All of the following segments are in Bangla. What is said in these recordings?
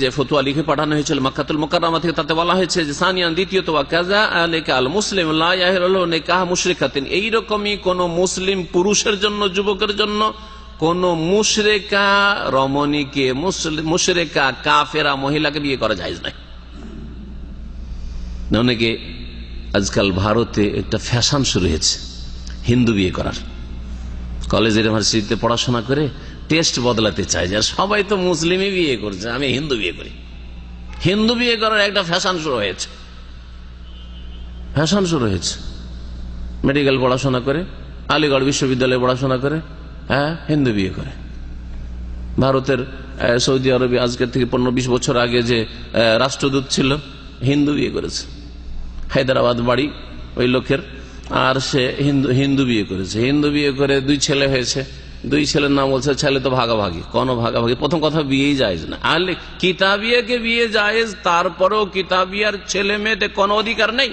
যে ফতুয়া লিখে পাঠানো হয়েছিল মাক্কাতুল মোকাররমা থেকে, তাতে বলা হয়েছে যে, সানিয়ান দ্বিতীয়ত ওয়া কাজা আলাইকা আল মুসলিম নিকাহ মুশরিকাতিন। এইরকমই কোন মুসলিম পুরুষের জন্য, যুবকের জন্য কোন মুশরিকা রমণীকে মুশরিকা কাফেরা মহিলাকে বিয়ে করা যায় নাই। অনেকে আজকাল ভারতে একটা ফ্যাশন শুরু হয়েছে, হিন্দু বিয়ে করার। কলেজ ইউনিভার্সিটিতে পড়াশোনা করে টেস্ট বদলাতে চায়। যে সবাই তো মুসলিমই বিয়ে করছে, আমি হিন্দু বিয়ে করি। হিন্দু বিয়ে করার একটা ফ্যাশন শুরু হয়েছে। ফ্যাশন শুরু হয়েছে। মেডিকেল পড়াশোনা করে, আলিগড় বিশ্ববিদ্যালয়ে পড়াশোনা করে হ্যাঁ হিন্দু বিয়ে করে। ভারতের সৌদি আরবে আজকের থেকে পনেরো বিশ বছর আগে যে রাষ্ট্রদূত ছিল, হিন্দু বিয়ে করেছে। হায়দ্রাবাদ বাড়ি, ওই লোকের। আর সে হিন্দু হিন্দু বিয়ে করেছে। হিন্দু বিয়ে করে দুই ছেলে হয়েছে। দুই ছেলের নাম বলছে, ছেলে তো ভাগাভাগি, কোনো ভাগাভাগি। প্রথম কথা বিয়েই যায় না। আর কিতাবিয়াকে বিয়ে যায় তারপরেও কিতাবিয়ার ছেলে মেয়েদের কোনো অধিকার নেই।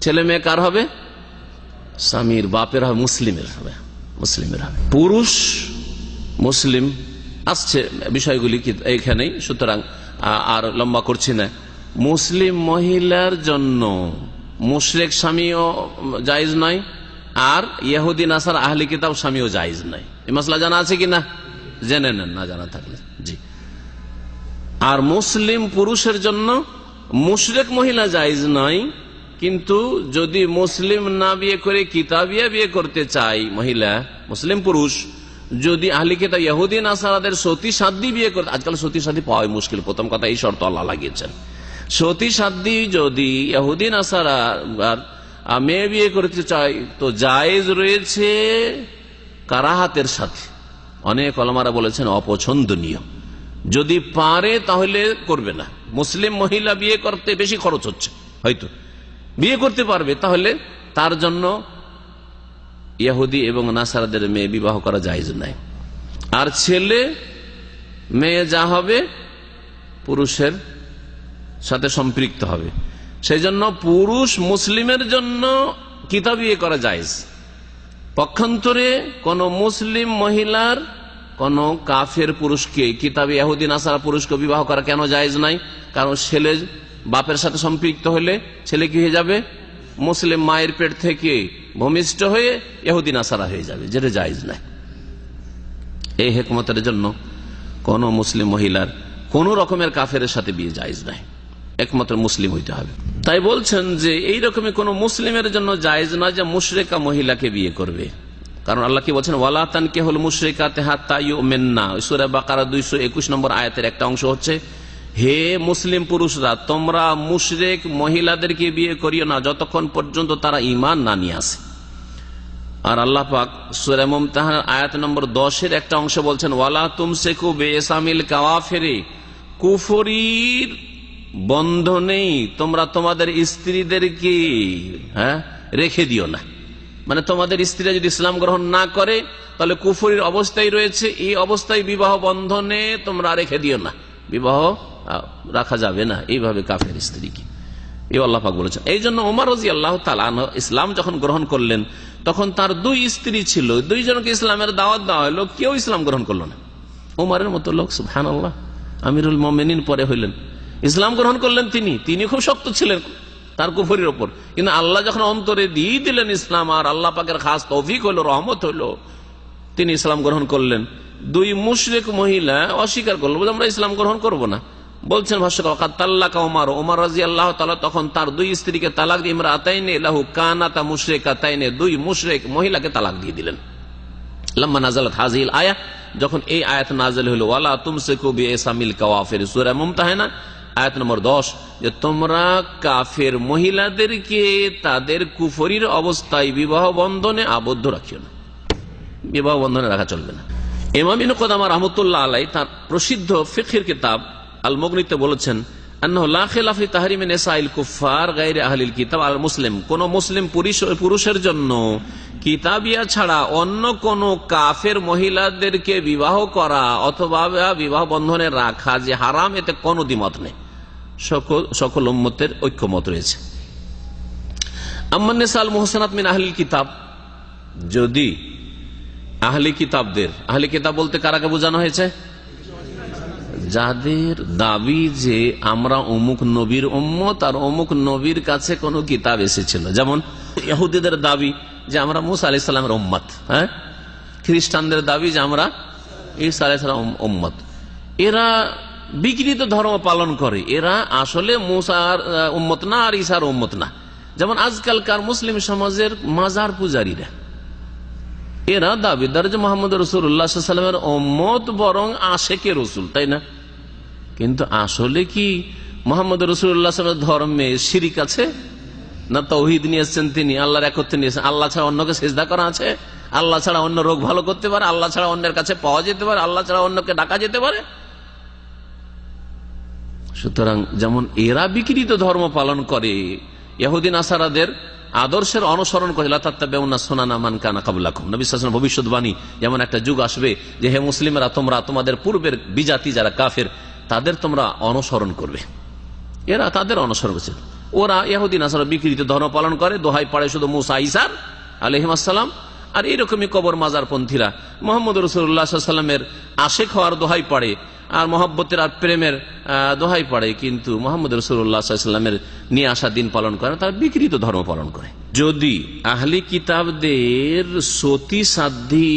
ছেলে মেয়ে কার হবে? স্বামীর, বাপের হবে, মুসলিমের হবে মুসলিমের হবে। পুরুষ, মুসলিম, আসছে বিষয়গুলি এইখানেই, সুতরাং আর লম্বা করছি না। মুসলিম মহিলার জন্য মুশরেক স্বামীও জায়জ নয় আর ইহুদিন আসার আহলি কিতাব স্বামীও জায়জ নাই। এই মশলা জানা আছে কি না? জেনে নেন, না জানা থাকলে। জি। আর মুসলিম পুরুষের জন্য মুশরেক মহিলা জায়জ নয় কিন্তু যদি মুসলিম না বিয়ে করে কিতাবিয়া বিয়ে করতে চাই মহিলা, মুসলিম পুরুষ, যদি আহলি কিতাব আসারাদের সতী সাধ্য বিয়ে করতে আজকাল সতী সাধ্য পাওয়াই মুশকিল, প্রথম কথা এই শর্ত আল্লাহ লাগিয়েছেন। সতী সাধ্য যদি ইহুদিন আসারা মেয়ে বিয়ে করতে চাই, তো জায়েজ রয়েছে কারাহাতের সাথে। অনেক অলমারা বলেছেন অপছন্দনীয়। যদি পারে তাহলে করবে না। মুসলিম মহিলা বিয়ে করতে বেশি খরচ হচ্ছে, হয়তো। বিয়ে করতে পারবে, তাহলে তার জন্য ইয়াহুদি এবং নাসারাদের মেয়ে বিবাহ করা যায় নাই। আর ছেলে, মেয়ে যা হবে পুরুষের সাথে সম্পৃক্ত হবে। সেই জন্য পুরুষ মুসলিমের জন্য কিতাব ইয়ে করা যায় পক্ষান্তরে কোন মুসলিম মহিলার, কোন কাফের পুরুষকে কিতাবে এহুদিন আসারা পুরুষকে বিবাহ করা কেন জায়েজ নাই? কারণ ছেলে বাপের সাথে সম্পৃক্ত হলে ছেলে কি হয়ে যাবে? মুসলিম মায়ের পেট থেকে ভূমিষ্ঠ হয়ে এহুদিন আসারা হয়ে যাবে, যেটা জায়েজ নাই। এই হেকমতের জন্য কোন মুসলিম মহিলার কোন রকমের কাফের সাথে বিয়ে জায়েজ নাই। একমাত্র মুসলিম হইতে হবে। তাই বলছেন যে এই রকমের কোন মুসলিমের জন্য জায়েজ না যে মুশরেকা মহিলাকে বিয়ে করবে। কারণ আল্লাহ কি বলছেন ওয়ালাতান কে হল মুশরেকা মেন্না সুরা বাকারা দুইশো একুশ নম্বর আয়াতের একটা অংশ হচ্ছে, হে মুসলিম পুরুষরা, তোমরা মুশরেক মহিলাদেরকে বিয়ে করিও না যতক্ষণ পর্যন্ত তারা ইমান না নিয়ে আসে। আর আল্লাহ পাক আয়াত নম্বর দশের একটা অংশ বলছেন, ওয়ালা তুম শেখু বেসামিল কাওয়াফেরে। কুফরির বন্ধনেই তোমরা তোমাদের স্ত্রীদেরকে হ্যাঁ রেখে দিও না। মানে তোমাদের স্ত্রীরা যদি ইসলাম গ্রহণ না করে, তাহলে কুফরির অবস্থায় রয়েছে, এই অবস্থায় বিবাহ বন্ধনে তোমরা রেখে দিও না। বিবাহ রাখা যাবে না, এইভাবে কাফের স্ত্রীকে। এই আল্লাহ পাক বলেছেন। এই জন্য ওমর রাজি আল্লাহ ইসলাম যখন গ্রহণ করলেন, তখন তার দুই স্ত্রী ছিল, দুইজনকে ইসলামের দাওয়াত দেওয়া হলো, কেউ ইসলাম গ্রহণ করল না। ওমরের মতো লোক সুহান আল্লাহ আমিরুল মোমেনিন পরে হইলেন। ইসলাম গ্রহণ করলেন তিনি তিনি খুব শক্ত ছিলেন তার কুফরির ওপর। কিন্তু আল্লাহ যখন অন্তরে দিয়ে দিলেন ইসলাম, আর আল্লাহ পাকের খাস তৌফিক হইল রহমত হইল তিনি ইসলাম গ্রহণ করলেন। দুই মুশরিক মহিলা অস্বীকার করল বলে আমরা ইসলাম গ্রহণ করব না। বলছেন ওমার তখন তার দুই স্ত্রীকে তালাক দিয়ে ইমরা আতাইনে লাহু কানাতা মুশরেকা তাইনে দুই মুশরেক মহিলাকে তালাক দিয়ে দিলেন। লম্বা নাজালত হাজিল আয়া যখন এই আয়াত নাজল হলো, ওয়ালা তুমসে কবি এসামিল কাওয়াফের। সুরা মুমতাহেনা আয়াত নম্বর দশ, যে তোমরা কাফের মহিলাদেরকে তাদের কুফরির অবস্থায় বিবাহ বন্ধনে আবদ্ধ রাখিও না। বিবাহ বন্ধনে রাখা চলবে না। এমামিন কোদামা রহমতুল্লাহ আলাই তার প্রসিদ্ধ ফিখির কিতাব আল মগনিতে বলেছেন কোন মুসলিম পুরুষের জন্য ছাড়া অন্য কোন কাফের মহিলাদেরকে বিবাহ করা অথবা বিবাহ বন্ধনে রাখা যে হারাম, এতে কোন দ্বিমত নেই। সকল সকল উম্মতের ঐক্যমত রয়েছে। আম্মান্নেসাল মোহসেনাত মিন আহলিল কিতাব, যদি আহলি কিতাবদের, আহলি কিতাব বলতে কারাকে বোঝানো হয়েছে? যাদের দাবি যে আমরা অমুক নবীর উম্মত আর অমুক নবীর কাছে কোনো কিতাব এসেছিল। যেমন ইহুদিদের দাবি যে আমরা মুসা আলি সাল্লামের উম্মত হ্যাঁ? খ্রিস্টানদের দাবি যে আমরা ঈসা আলি উম্মত। এরা বিকৃত ধর্ম পালন করে। এরা আসলে মুসার উম্মত না আর ঈসার উম্মত না। যেমন আজকালকার মুসলিম সমাজের মাজার পূজারীরা, এরা দাবিদার যে মোহাম্মদ রসুল্লাহামের অম্মত বরং আশেকে রসুল, তাই না? কিন্তু আসলে কি মোহাম্মদ রসুল্লাহামের ধর্মে শিরিক আছে? না তৌহিদ নিয়ে এসছেন তিনি? আল্লাহর একত্রে নিয়েছেন আল্লাহ ছাড়া অন্যকে সেজদা করা আছে? আল্লাহ ছাড়া অন্য রোগ ভালো করতে পারে? আল্লাহ ছাড়া অন্যের কাছে পাওয়া যেতে পারে? আল্লাহ ছাড়া অন্যকে ডাকা যেতে পারে? সুতরাং যেমন এরা বিকৃত ধর্ম পালন করে ইহুদিন আসারাদের আদর্শের অনুসরণ করে মান ভবিষ্যৎবাণী যেমন একটা যুগ আসবে যে, হে মুসলিমরা, তোমরা তোমাদের পূর্বের বিজাতি যারা কাফের তাদের তোমরা অনুসরণ করবে। এরা তাদের অনুসরণ করছে। ওরা ইহুদিন আসারা বিকৃত ধর্ম পালন করে, দোহাই পাড়ে শুধু মুসা ইসার আলহিমাসাল্লাম আর এইরকমই কবর মাজার পন্থীরা মোহাম্মদ রসুল্লাহামের আশেখ হওয়ার দোহাই পড়ে আর মহব্বতের আর প্রেমের দোহাই পড়ে কিন্তু মোহাম্মদ রসুল্লাহামের নিয়ে আসা দিন পালন করে, তারা বিকৃত ধর্ম পালন করে। যদি আহলি কিতাবদের সতী সাধ্যি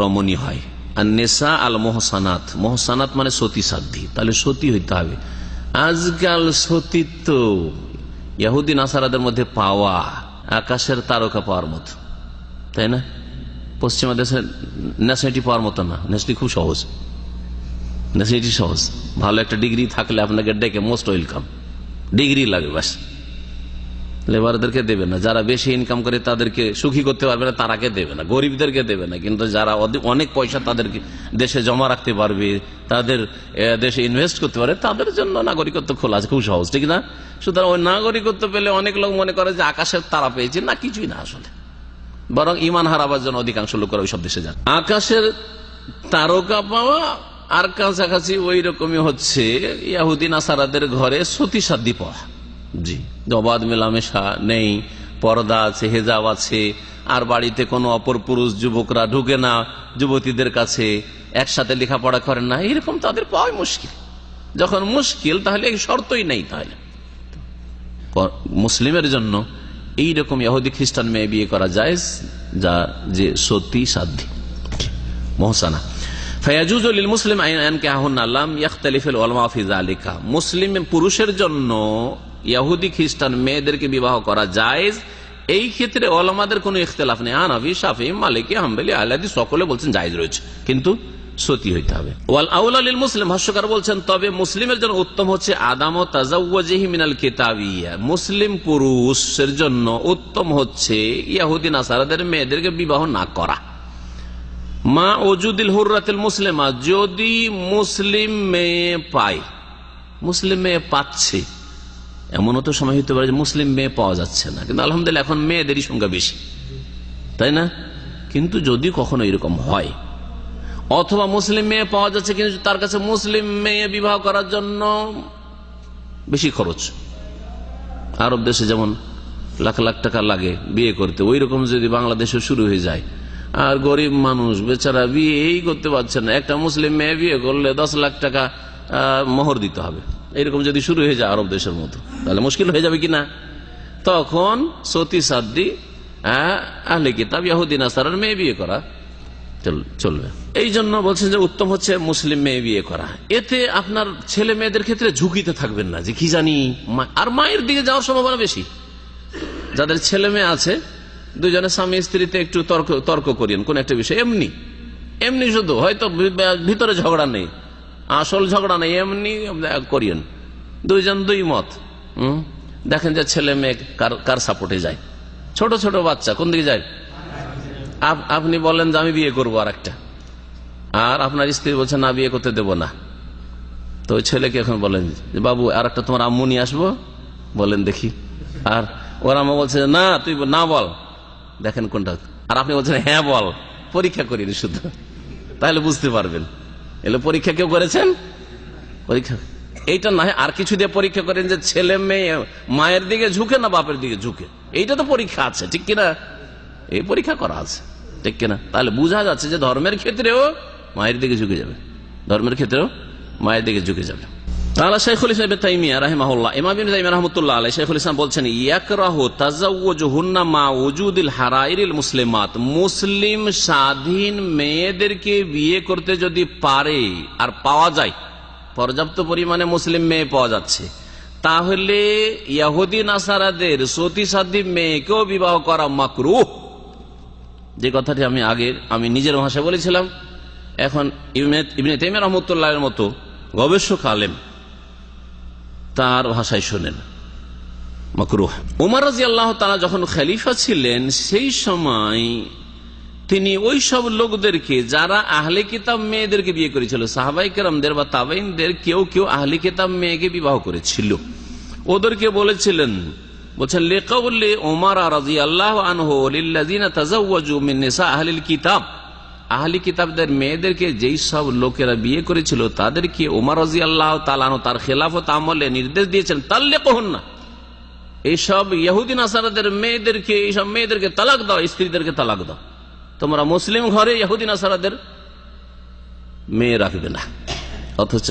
রমণী হয় আর নেশা আল মোহসানাত মোহসানাত মানে সতী সাধ্যি তাহলে সতী হইতে হবে। আজকাল সতীত্ব ইয়াহুদ্দিন আসারাদের মধ্যে পাওয়া আকাশের তারকা পাওয়ার মতো। তাই না? পশ্চিমা দেশে ন্যাশনালিটি পাওয়ার মতো না। ন্যাশনালিটি খুব সহজ। ন্যাশনালিটি সহজ। ভালো একটা ডিগ্রি থাকলে আপনাকে ডেকে মোস্ট ওয়েলকাম ডিগ্রি লাগে ব্যাস লেবারদেরকে দেবে না। যারা বেশি ইনকাম করে তাদেরকে সুখী করতে পারবে না, তারাকে দেবে না। গরিবদেরকে দেবে না। কিন্তু যারা অনেক পয়সা তাদেরকে দেশে জমা রাখতে পারবে, তাদের দেশে ইনভেস্ট করতে পারে তাদের জন্য নাগরিকত্ব খোলা আছে। খুব সহজ, ঠিক না? সুতরাং ওই নাগরিকত্ব পেলে অনেক লোক মনে করে যে আকাশের তারা পেয়েছে। না, কিছুই না আসলে। বরং ইমান হারাবার জন্য অধিকাংশ লোকেরা ওইসব দেশে যান আকাশের তারকা পাওয়া আর কাছাকাছি ওই রকমই হচ্ছে ইয়াহুদিন আসারাদের ঘরে সতী সাধ্যি পাওয়া জি। অবাধ মেলামেশা নেই, পর্দা আছে, হেজাব আছে, আর বাড়িতে কোনো অপর পুরুষ যুবকরা ঢুকে না, যুবতীদের কাছে একসাথে লেখাপড়া করেন না, এরকম তাদের পাওয়াই মুশকিল। যখন মুশকিল, তাহলে এই শর্তই নেই তাহলে। মুসলিমের জন্য এই রকম ইহুদি খ্রিস্টান মেয়ে বিয়ে করা যায় যা যে সতী সাধ্যি মোহসানা। মুসলিম মুসলিম পুরুষের জন্য ইহুদি খ্রিস্টান মেয়েদেরকে বিবাহ করা যায় এই ক্ষেত্রে ওলামাদের কোনো ইখতলাফ নেই। আনাবি শাফি, মালিকি, হাম্বেলি আলাদি সকলে বলছেন জায়জ রয়েছে। কিন্তু হবে। আউলালিল মুসলিম বলছেন, তবে মুসলিমের জন্য উত্তম হচ্ছে কিতাবিয়া। মুসলিম পুরুষের জন্য উত্তম হচ্ছে মেয়েদেরকে বিবাহ না করা। মা ওজুদিল হুর্রাতিল মুসলিমা, যদি মুসলিম মেয়ে পায়, মুসলিম মেয়ে পাচ্ছে এমনও তো সময় হতে পারে যে মুসলিম মেয়ে পাওয়া যাচ্ছে না। কিন্তু আলহামদুলিল্লাহ এখন মেয়েদেরই সংখ্যা বেশি। তাই না? কিন্তু যদি কখনো এরকম হয়, অথবা মুসলিম মেয়ে পাওয়া যাচ্ছে কিন্তু তার কাছে মুসলিম মেয়ে বিবাহ করার জন্য বেশি খরচ। আরব দেশে যেমন লাখ লাখ টাকা লাগে বিয়ে করতে ওই রকম যদি বাংলাদেশে শুরু হয়ে যায়, আর গরিব মানুষ, বেচারা বিয়ে এই করতে পারছে না। একটা মুসলিম মেয়ে বিয়ে করলে দশ লাখ টাকা মোহর দিতে হবে। এরকম যদি শুরু হয়ে যায় আরব দেশের মতো তাহলে মুশকিল হয়ে যাবে কিনা? তখন সতী সাদ্দি আহ, আহলে কিতাব ইয়াহুদ্দিন আসারের মেয়ে বিয়ে করা চল- চলবে। এই জন্য বলছেন যে উত্তম হচ্ছে মুসলিম মেয়ে বিয়ে করা। এতে আপনার ছেলে মেয়েদের ক্ষেত্রে ঝুঁকিতে থাকবেন না যে কি জানি আর মায়ের দিকে যাওয়ার সম্ভাবনা বেশি। যাদের ছেলে মেয়ে আছে দুজনে স্বামী স্ত্রীতে একটু তর্ক তর্ক করিয়েন কোন একটা বিষয়। এমনি এমনি শুধু হয়তো ভিতরে ঝগড়া নেই। আসল ঝগড়া নেই, এমনি করিয়েন। দুইজন দুই মত, হুম? দেখেন যে ছেলে মেয়ে কার কার সাপোর্টে যায়। ছোট ছোট বাচ্চা, কোন দিকে যায়? আপ- আপনি বলেন যে আমি বিয়ে করব আর একটা আর আপনার স্ত্রী বলছে, না, বিয়ে করতে দেব না। তো ছেলেকে এখন বলেন যে, বাবু আর একটা তোমার আম্মু নিয়ে আসব? বলেন দেখি। আর ওর আম্মা বলছে, না, তুই না বল। দেখেন কোনটা। আর আপনি বলছেন হ্যাঁ বল। পরীক্ষা করিনি শুধু। তাহলে বুঝতে পারবেন। এলে পরীক্ষা কেউ করেছেন? পরীক্ষা? এইটা না আর কিছু দিয়ে পরীক্ষা করেন যে ছেলে মেয়ে, মায়ের দিকে ঝুঁকে না বাপের দিকে ঝুঁকে? এইটা তো পরীক্ষা আছে, ঠিক কিনা? এই পরীক্ষা করা আছে, ঠিক কিনা? তাহলে বোঝা যাচ্ছে যে ধর্মের ক্ষেত্রেও মায়ের দিকে ঝুঁকে যাবে। ধর্মের ক্ষেত্রেও মায়ের দিকে ঝুঁকে যাবে। তাহলে শেখুল ইসলাম তাইমিয়া রাহিমাহুল্লাহ, ইমাম ইবনে তাইমিয়া রাহমাতুল্লাহ আলাইহি শেখুল ইসলাম বলছেন, ইয়াকরাহু তাজাওয়ুজুহুন্না মা উজুদিল হারাইরিল মুসলিমাত মুসলিম স্বাধীন মেয়েদেরকে বিয়ে করতে যদি পারে আর পাওয়া যায়, পর্যাপ্ত পরিমাণে মুসলিম মেয়ে পাওয়া যাচ্ছে, তাহলে ইয়াহুদি নাসারাদের সতী সাধ্যী মেয়েকেও বিবাহ করা মাকরুহ। যে কথাটি আমি আগে, আমি নিজের ভাষায় বলেছিলাম, এখন ইবনে- তেমিয়া রহমতুল্লাহের মতো গবেষক আলেম তার ভাষায় শোনেন। মকরুহ। উমার রাজি আল্লাহ তালা যখন খালিফা ছিলেন, সেই সময় তিনি ওই সব লোকদেরকে, যারা আহলে কিতাব মেয়েদেরকে বিয়ে করেছিল, সাহাবাই বা তাবাইনদের কেউ কেউ আহলে কিতাব মেয়েকে বিবাহ করেছিল। ওদেরকে বলেছিলেন, বলছেন লেকাউল্লি ওমার রাজি আল্লাহ আনহু তাজাওয়াজু মিন আহলিল কিতাব। আহলি কিতাবদের মেয়েদেরকে যেই সব লোকেরা বিয়ে করেছিল, তাদেরকে ওমর রাজি আল্লাহ তালানো তার খেলাফত আমলে নির্দেশ দিয়েছেন তাল্লে কহন না এইসব ইহুদিন আসারাদের মেয়েদেরকে, এইসব মেয়েদেরকে তালাক দাও, স্ত্রীদেরকে তালাক দাও। তোমরা মুসলিম ঘরে ইহুদিন আসারাদের মেয়ে রাখবে না। অথচ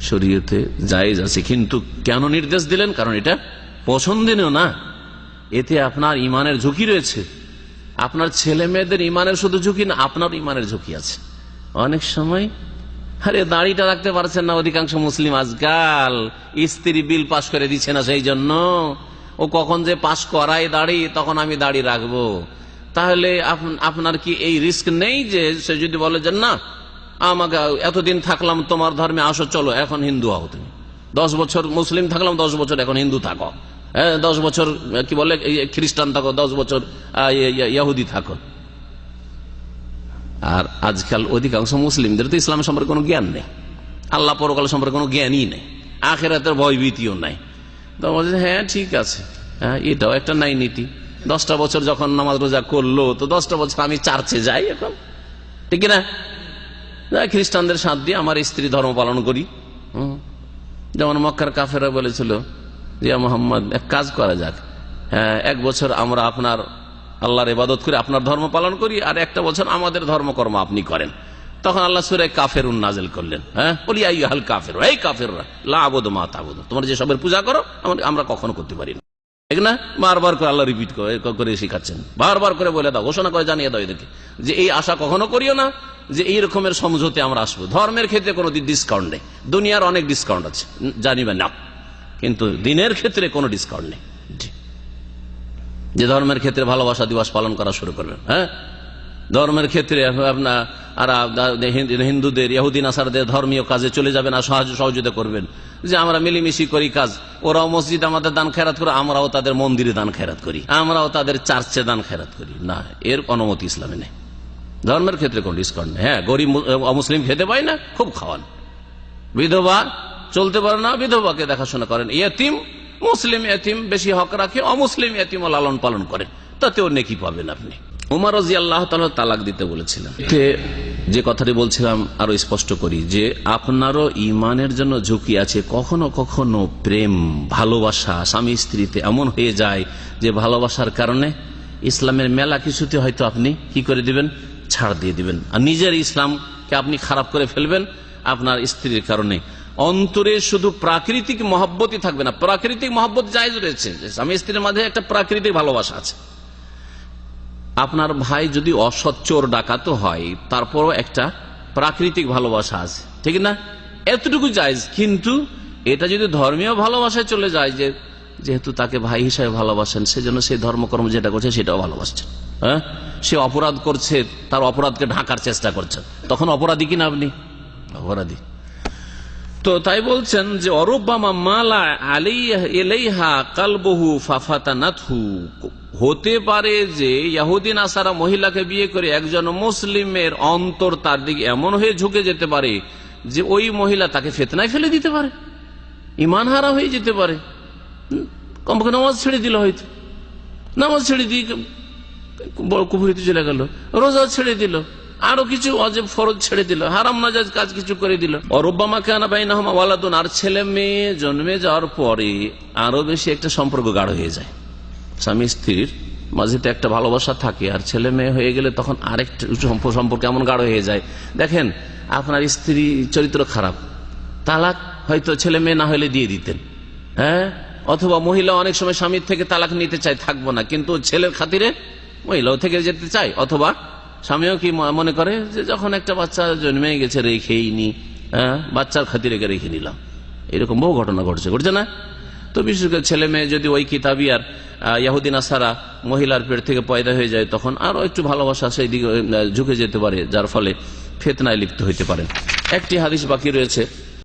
শরীয়তে জায়েজ আছে, কিন্তু কেন নির্দেশ দিলেন? কারণ এটা পছন্দনীয় না। এতে আপনার ইমানের ঝুঁকি রয়েছে। আপনার ছেলে মেয়েদের ইমানের শুধু ঝুঁকি না, আপনার ইমানের ঝুঁকি আছে। অনেক সময়, আরে দাড়িটা রাখতে পারছেন না অধিকাংশ মুসলিম আজকাল। স্ত্রী বিল পাশ করে দিচ্ছে না সেই জন্য ও কখন যে পাশ করায় দাড়ি, তখন আমি দাড়ি রাখব। তাহলে আপনার কি এই রিস্ক নেই যে সে যদি বলে যে না, আমাকে এতদিন থাকলাম তোমার ধর্মে, আসো চলো, এখন হিন্দু হও তুমি। দশ বছর মুসলিম থাকলাম, দশ বছর এখন হিন্দু থাকো। দশ বছর, কি বলে খ্রিস্টান থাকো, দশ বছর ইয়ে- ইয়ে- ইহুদি থাকো। আর আজকাল অধিকাংশ মুসলিমদের তো ইসলাম সম্পর্কে কোনো জ্ঞান নেই। আল্লাহ পরকাল সম্পর্কে কোনো জ্ঞানই নেই। আখেরাতের ভয়ভীতিও নাই। তো বলছে হ্যাঁ ঠিক আছে। হ্যাঁ এটাও একটা নাই নীতি দশটা বছর যখন নামাজ রোজা করল, তো দশটা বছর আমি চার্চে যাই এখন। ঠিক না, খ্রিস্টানদের সাথ দিয়ে আমার স্ত্রী ধর্ম পালন করি। যেমন মক্কার কাফেরা বলেছিল যে মোহাম্মদ, এক কাজ করা যাক। হ্যাঁ এক বছর আমরা আপনার আল্লাহর ইবাদত করে আপনার ধর্ম পালন করি আর একটা বছর আমাদের ধর্মকর্ম আপনি করেন। তখন আল্লাহ সুরে কাফের নাজেল করলেন। হ্যাঁ কাফের এই কাফেররা লাবদ মা তাবদ তোমরা যে সবের পূজা করো, আমরা- কখনো করতে পারি না। ঠিক না? করে আল্লাহ রিপিট করে শিখাচ্ছেন। বারবার করে বলে ঘোষণা করে দাও যে এই আশা কখনো করিও না, যে এই রকমের সমঝোতে আমরা আসব। ধর্মের ক্ষেত্রে কোনো ডিসকাউন্ট নেই। দুনিয়ার অনেক ডিসকাউন্ট আছে। জানিবে না। কিন্তু দিনের ক্ষেত্রে কোনো ডিসকাউন্ট নেই। যে ধর্মের ক্ষেত্রে ভালোবাসা দিবস পালন করা শুরু করবেন হ্যাঁ? ধর্মের ক্ষেত্রে আপনার আর হিন্দুদের ইহুদিন আসারদের ধর্মীয় কাজে চলে যাবেন আর সাহায্য সহযোগিতা করবেন। যে আমরা মিলিমিশি করি কাজ ওরাও মসজিদ আমাদের দান খেরাত করে আমরাও তাদের মন্দিরে দান খেরাত করি আমরাও তাদের চার্চে দান খেরাত করি। না এর অনুমতি ইসলামে নেই। ধর্মের ক্ষেত্রে কোন ডিসকাউন্ট নেই। হ্যাঁ গরিব অমুসলিম খেতে পায় না খুব খাওয়ান। বিধবা চলতে পারে না, বিধবাকে দেখাশোনা করেন। এতিম, মুসলিম এতিম, বেশি হক রাখে, অমুসলিম এতিম ও লালন পালন করেন। তাতেও নেকি পাবেন আপনি। উমার রাজি আল্লাহ তালাক দিতে বলেছিলেন। যে কথাটি বলছিলাম, আরও স্পষ্ট করি যে, আপনারও ইমানের জন্য ঝুঁকি আছে, কখনো কখনো প্রেম, ভালোবাসা, স্বামী স্ত্রীতে এমন হয়ে যায় যে, ভালোবাসার কারণে ইসলামের মেলা কিছুতে হয়তো আপনি কি করে দিবেন? ছাড় দিয়ে দিবেন। আর নিজের ইসলামকে আপনি খারাপ করে ফেলবেন, আপনার স্ত্রীর কারণে। অন্তরে শুধু প্রাকৃতিক মহব্বতই থাকবে না। প্রাকৃতিক মহব্বত জায়জ রয়েছে। স্বামী স্ত্রীর মাঝে একটা প্রাকৃতিক ভালোবাসা আছে। আপনার ভাই যদি অসচ্চোর ডাকাতো হয়, তারপরও একটা প্রাকৃতিক ভালোবাসা আছে। ঠিক না? এতটুকু জায়জ। কিন্তু এটা যদি ধর্মীয় ভালোবাসায় চলে যায় যে, যেহেতু তাকে ভাই হিসাবে ভালোবাসেন, সেজন্য সেই ধর্মকর্ম যেটা করছে, সেটাও ভালোবাসছেন। হ্যাঁ? সে অপরাধ করছে, তার অপরাধকে ঢাকার চেষ্টা করছেন তখন অপরাধী কিনা আপনি? অপরাধী। তো তাই বলছেন যে কালবহু ফাফাতানাথু হতে পারে যে ইয়াহুদিন আসারা মহিলাকে বিয়ে করে একজন মুসলিমের অন্তর তার দিকে এমন হয়ে ঝুঁকে যেতে পারে যে, ওই মহিলা তাকে ফেতনায় ফেলে দিতে পারে ইমান হারা হয়ে যেতে পারে। কমপক্ষে নামাজ ছেড়ে দিল হয়তো। নামাজ ছেড়ে দিয়ে বড় কুফুরিতে চলে গেল রোজা ছেড়ে দিল। আরও কিছু অজেব ফরজ ছেড়ে দিল, হারাম নাজাজ কাজ কিছু করে দিল। অরব্বামা ওয়ালাদুন, আর ছেলে মেয়ে জন্মে যাওয়ার পরে আরও বেশি একটা সম্পর্ক গাঢ় হয়ে যায়। স্বামী স্ত্রীর মাঝে তো একটা ভালোবাসা থাকে, আর ছেলে মেয়ে হয়ে গেলে তখন আরেকটা সম্পর্ক এমন গাঢ় হয়ে যায়। দেখেন, আপনার স্ত্রী চরিত্র খারাপ, তালাক হয়তো ছেলে মেয়ে না হলে দিয়ে দিতেন। হ্যাঁ? অথবা মহিলা অনেক সময় স্বামীর থেকে তালাক নিতে চায়, থাকব না। কিন্তু ছেলের খাতিরে মহিলাও থেকে যেতে চায়, অথবা স্বামীও কি মনে করে যে যখন একটা বাচ্চা জন্মে গেছে, রেখেই নি হ্যাঁ? বাচ্চার খাতির রেখে রেখে নিলাম এরকম বহু ঘটনা ঘটছে ঘটছে না? তো বিশেষ করে ছেলে মেয়ে যদি ওই কিতাবি আর ইয়াহুদ্দিন আসারা মহিলার পেট থেকে পয়দা হয়ে যায়, তখন আরও একটু ভালোবাসা সেই দিকে ঝুঁকে যেতে পারে, যার ফলে ফেতনায় লিপ্ত হইতে পারে। একটি হাদিস বাকি রয়েছে।